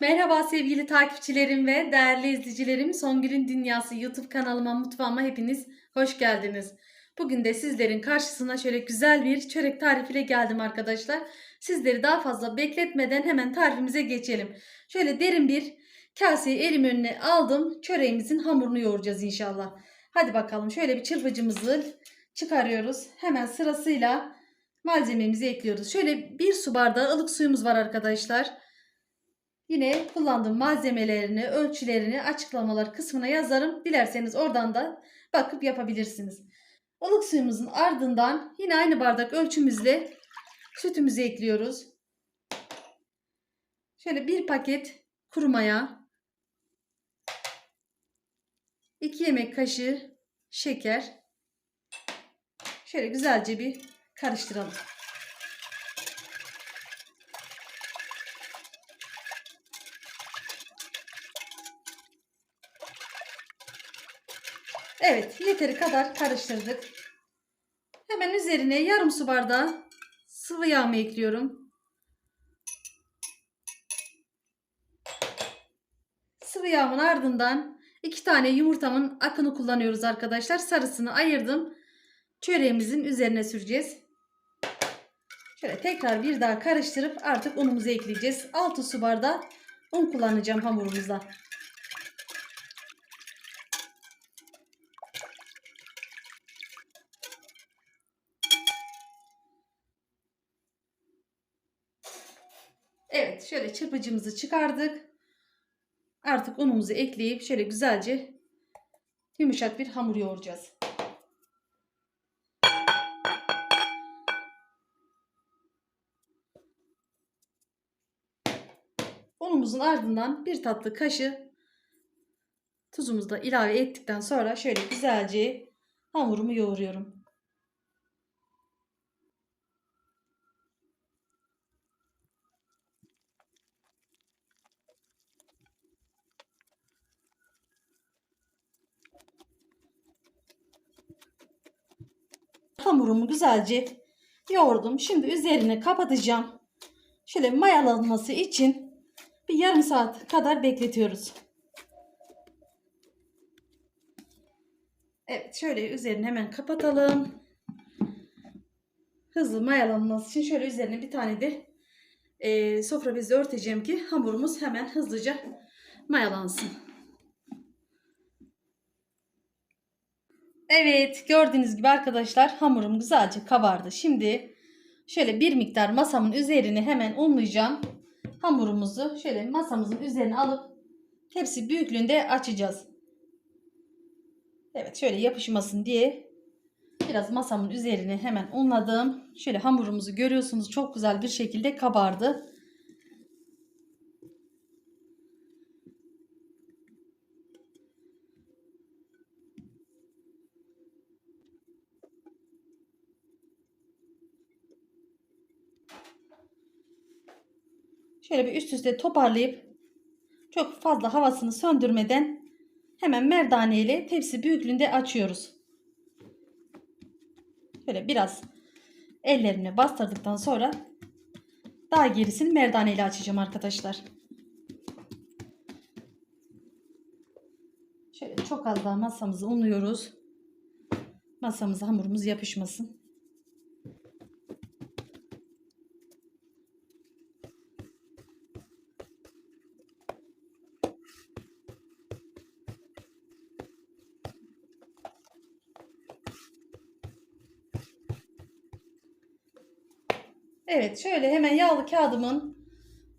Merhaba sevgili takipçilerim ve değerli izleyicilerim. Songül'ün Dünyası YouTube kanalıma, mutfağıma hepiniz hoş geldiniz. Bugün de sizlerin karşısına şöyle güzel bir çörek tarifiyle geldim arkadaşlar. Sizleri daha fazla bekletmeden hemen tarifimize geçelim. Şöyle derin bir kaseyi elim önüne aldım. Çöreğimizin hamurunu yoğuracağız inşallah. Hadi bakalım şöyle bir çırpıcımızı çıkarıyoruz. Hemen sırasıyla malzememizi ekliyoruz. Şöyle bir su bardağı ılık suyumuz var arkadaşlar. Yine kullandığım malzemelerini, ölçülerini açıklamalar kısmına yazarım. Dilerseniz oradan da bakıp yapabilirsiniz. Ilık suyumuzun ardından yine aynı bardak ölçümüzle sütümüzü ekliyoruz. Şöyle bir paket kuru maya, 2 yemek kaşığı şeker. Şöyle güzelce bir karıştıralım. Evet, yeteri kadar karıştırdık. Hemen üzerine yarım su bardağı sıvı yağımı ekliyorum. Sıvı yağımın ardından iki tane yumurtamın akını kullanıyoruz arkadaşlar. Sarısını ayırdım. Çöreğimizin üzerine süreceğiz. Şöyle tekrar bir daha karıştırıp artık unumuzu ekleyeceğiz. 6 su bardağı un kullanacağım hamurumuzda. Evet şöyle çırpıcımızı çıkardık. Artık unumuzu ekleyip şöyle güzelce yumuşak bir hamur yoğuracağız. Unumuzun ardından bir tatlı kaşığı tuzumuzu da ilave ettikten sonra şöyle güzelce hamurumu yoğuruyorum. Hamurumu güzelce yoğurdum. Şimdi üzerine kapatacağım. Şöyle mayalanması için bir yarım saat kadar bekletiyoruz. Evet şöyle üzerine hemen kapatalım. Hızlı mayalanması için şöyle üzerine bir tane de e, sofra bezi örteceğim ki hamurumuz hemen hızlıca mayalansın. Evet gördüğünüz gibi arkadaşlar hamurum güzelce kabardı. Şimdi şöyle bir miktar masamın üzerine hemen unlayacağım. Hamurumuzu şöyle masamızın üzerine alıp tepsi büyüklüğünde açacağız. Evet şöyle yapışmasın diye biraz masamın üzerine hemen unladım. Şöyle hamurumuzu görüyorsunuz çok güzel bir şekilde kabardı. Şöyle bir üst üste toparlayıp çok fazla havasını söndürmeden hemen merdane ile tepsi büyüklüğünde açıyoruz. Şöyle biraz ellerine bastırdıktan sonra daha gerisini merdane ile açacağım arkadaşlar. Şöyle çok az daha masamızı unluyoruz. Masamıza hamurumuz yapışmasın. Evet şöyle hemen yağlı kağıdımın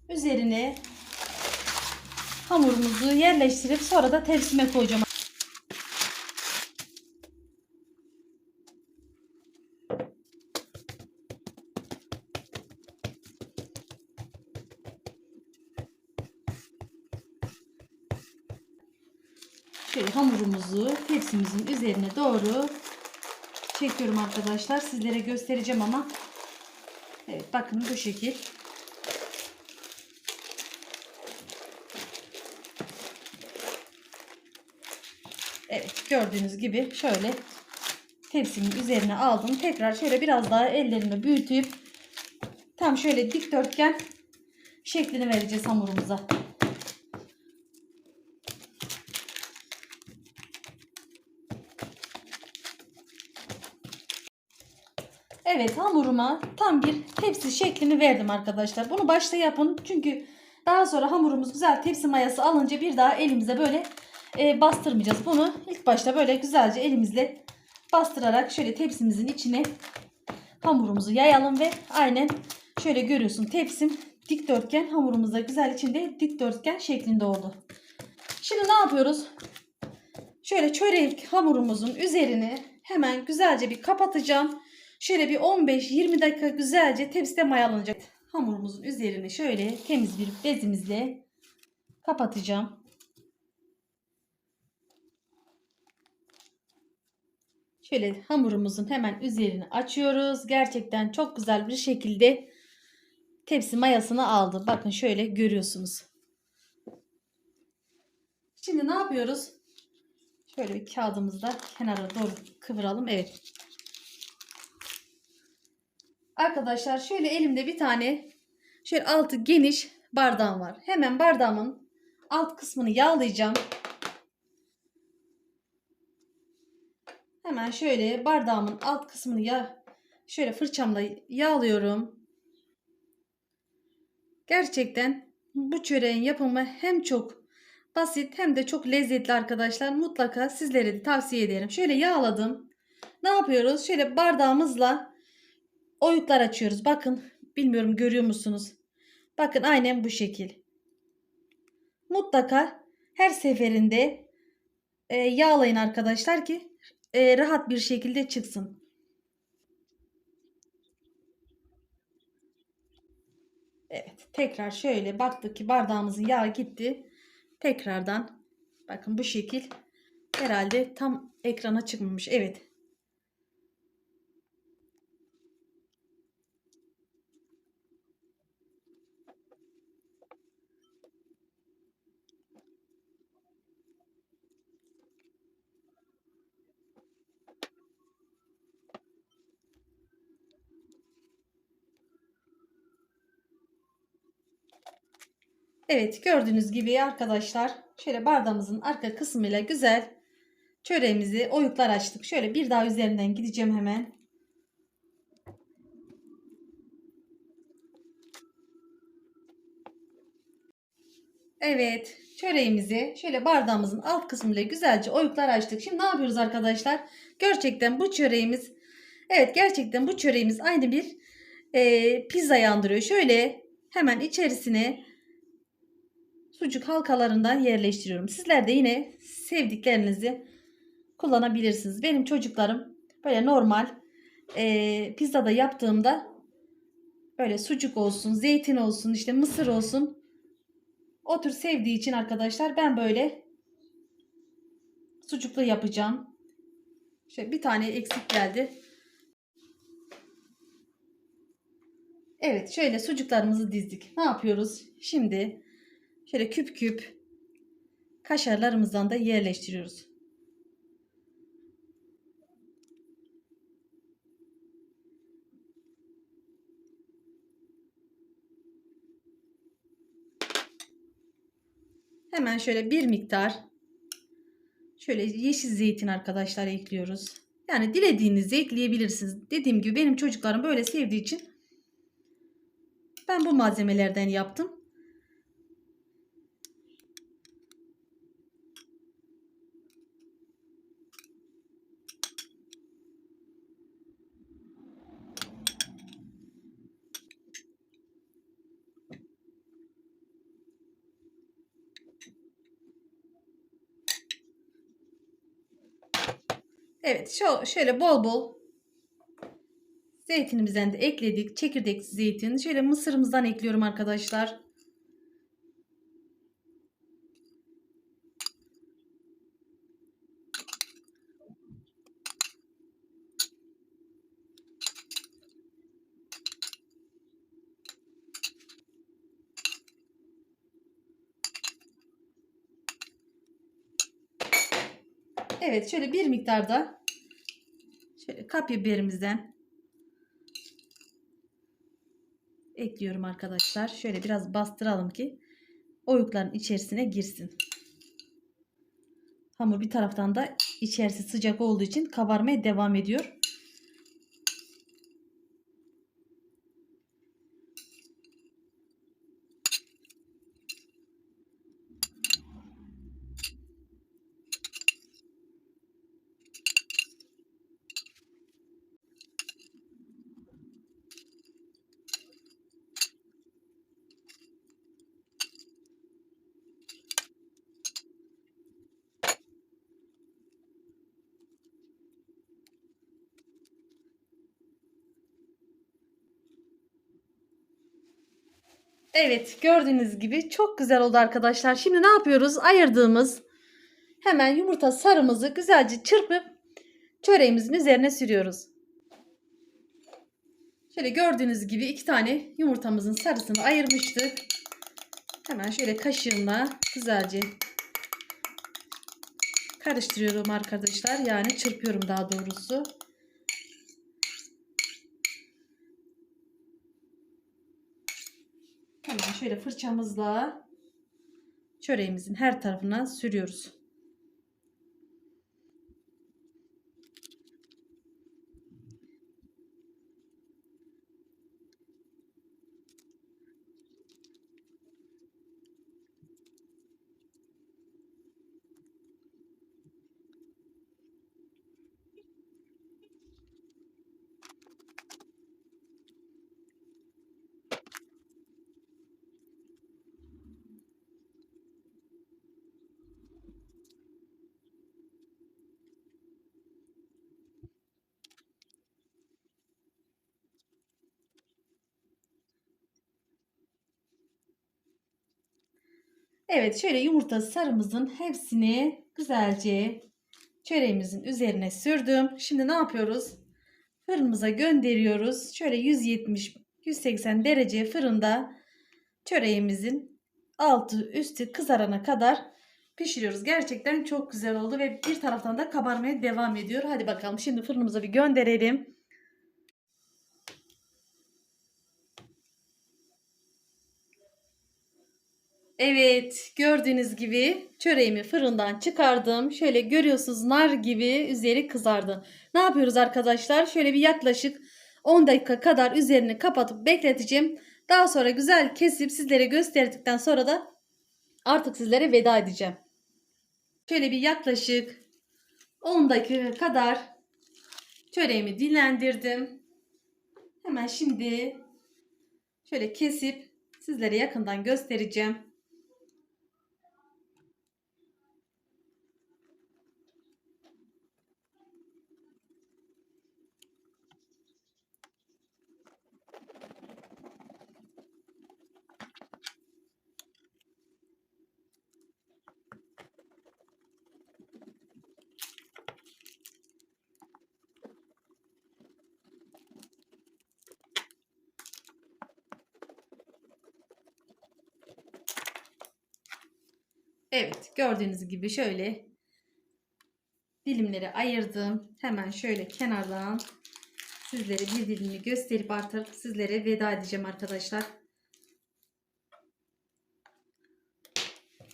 üzerine hamurumuzu yerleştirip sonra da tepsime koyacağım. Şöyle hamurumuzu tepsimizin üzerine doğru çekiyorum arkadaşlar. Sizlere göstereceğim ama Evet bakın bu şekil. Evet gördüğünüz gibi şöyle tepsimin üzerine aldım. Tekrar şöyle biraz daha ellerimi büyütüp tam şöyle dikdörtgen şeklini vereceğiz hamurumuza. Evet hamuruma tam bir tepsi şeklini verdim arkadaşlar. Bunu başta yapın çünkü daha sonra hamurumuz güzel tepsi mayası alınca bir daha elimize böyle e, bastırmayacağız. Bunu ilk başta böyle güzelce elimizle bastırarak şöyle tepsimizin içine hamurumuzu yayalım ve aynen şöyle görüyorsun tepsim dikdörtgen hamurumuz da güzel içinde dikdörtgen şeklinde oldu. Şimdi ne yapıyoruz? Şöyle çörek hamurumuzun üzerine hemen güzelce bir kapatacağım. Şöyle bir 15-20 dakika güzelce tepside mayalanacak. Hamurumuzun üzerine şöyle temiz bir bezimizle kapatacağım. Şöyle hamurumuzun hemen üzerini açıyoruz. Gerçekten çok güzel bir şekilde tepsi mayasını aldı. Bakın şöyle görüyorsunuz. Şimdi ne yapıyoruz? Şöyle bir kağıdımızı da kenara doğru kıvıralım. Evet. Arkadaşlar şöyle elimde bir tane şöyle altı geniş bardağım var. Hemen bardağımın alt kısmını yağlayacağım. Hemen şöyle bardağımın alt kısmını ya şöyle fırçamla yağlıyorum. Gerçekten bu çöreğin yapımı hem çok basit hem de çok lezzetli arkadaşlar. Mutlaka sizlere de tavsiye ederim. Şöyle yağladım. Ne yapıyoruz? Şöyle bardağımızla oyuklar açıyoruz. Bakın bilmiyorum görüyor musunuz? Bakın aynen bu şekil. Mutlaka her seferinde e, yağlayın arkadaşlar ki e, rahat bir şekilde çıksın. Evet tekrar şöyle baktık ki bardağımızın yağı gitti. Tekrardan bakın bu şekil herhalde tam ekrana çıkmamış. Evet Evet gördüğünüz gibi arkadaşlar şöyle bardağımızın arka kısmıyla güzel çöreğimizi oyuklar açtık. Şöyle bir daha üzerinden gideceğim hemen. Evet çöreğimizi şöyle bardağımızın alt kısmıyla güzelce oyuklar açtık. Şimdi ne yapıyoruz arkadaşlar? Gerçekten bu çöreğimiz evet gerçekten bu çöreğimiz aynı bir e, pizza andırıyor. Şöyle hemen içerisine sucuk halkalarından yerleştiriyorum. Sizler de yine sevdiklerinizi kullanabilirsiniz. Benim çocuklarım böyle normal e, pizzada yaptığımda böyle sucuk olsun, zeytin olsun, işte mısır olsun o tür sevdiği için arkadaşlar ben böyle sucuklu yapacağım. Şöyle bir tane eksik geldi. Evet şöyle sucuklarımızı dizdik. Ne yapıyoruz? Şimdi Şöyle küp küp kaşarlarımızdan da yerleştiriyoruz. Hemen şöyle bir miktar şöyle yeşil zeytin arkadaşlar ekliyoruz. Yani dilediğinizi ekleyebilirsiniz. Dediğim gibi benim çocuklarım böyle sevdiği için ben bu malzemelerden yaptım. Evet şöyle bol bol zeytinimizden de ekledik. Çekirdek zeytin. Şöyle mısırımızdan ekliyorum arkadaşlar. Evet şöyle bir miktarda şöyle kapya biberimizden ekliyorum arkadaşlar. Şöyle biraz bastıralım ki oyukların içerisine girsin. Hamur bir taraftan da içerisi sıcak olduğu için kabarmaya devam ediyor. Evet gördüğünüz gibi çok güzel oldu arkadaşlar. Şimdi ne yapıyoruz? Ayırdığımız hemen yumurta sarımızı güzelce çırpıp çöreğimizin üzerine sürüyoruz. Şöyle gördüğünüz gibi iki tane yumurtamızın sarısını ayırmıştık. Hemen şöyle kaşığımla güzelce karıştırıyorum arkadaşlar. Yani çırpıyorum daha doğrusu. Hemen şöyle fırçamızla çöreğimizin her tarafına sürüyoruz. Evet şöyle yumurta sarımızın hepsini güzelce çöreğimizin üzerine sürdüm. Şimdi ne yapıyoruz? Fırınımıza gönderiyoruz. Şöyle 170-180 derece fırında çöreğimizin altı üstü kızarana kadar pişiriyoruz. Gerçekten çok güzel oldu ve bir taraftan da kabarmaya devam ediyor. Hadi bakalım şimdi fırınımıza bir gönderelim. Evet gördüğünüz gibi çöreğimi fırından çıkardım. Şöyle görüyorsunuz nar gibi üzeri kızardı. Ne yapıyoruz arkadaşlar? Şöyle bir yaklaşık 10 dakika kadar üzerini kapatıp bekleteceğim. Daha sonra güzel kesip sizlere gösterdikten sonra da artık sizlere veda edeceğim. Şöyle bir yaklaşık 10 dakika kadar çöreğimi dinlendirdim. Hemen şimdi şöyle kesip sizlere yakından göstereceğim. Evet gördüğünüz gibi şöyle dilimleri ayırdım. Hemen şöyle kenardan sizlere bir dilimini gösterip artık sizlere veda edeceğim arkadaşlar.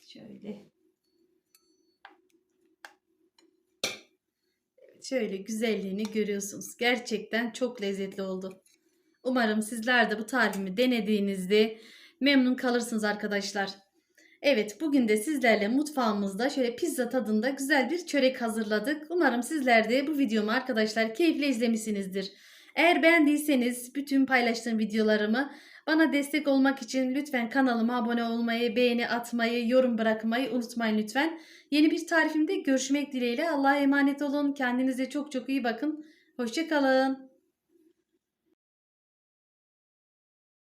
Şöyle. Şöyle güzelliğini görüyorsunuz. Gerçekten çok lezzetli oldu. Umarım sizler de bu tarifimi denediğinizde memnun kalırsınız arkadaşlar. Evet bugün de sizlerle mutfağımızda şöyle pizza tadında güzel bir çörek hazırladık. Umarım sizler de bu videomu arkadaşlar keyifle izlemişsinizdir. Eğer beğendiyseniz bütün paylaştığım videolarımı bana destek olmak için lütfen kanalıma abone olmayı, beğeni atmayı, yorum bırakmayı unutmayın lütfen. Yeni bir tarifimde görüşmek dileğiyle Allah'a emanet olun. Kendinize çok çok iyi bakın. Hoşçakalın.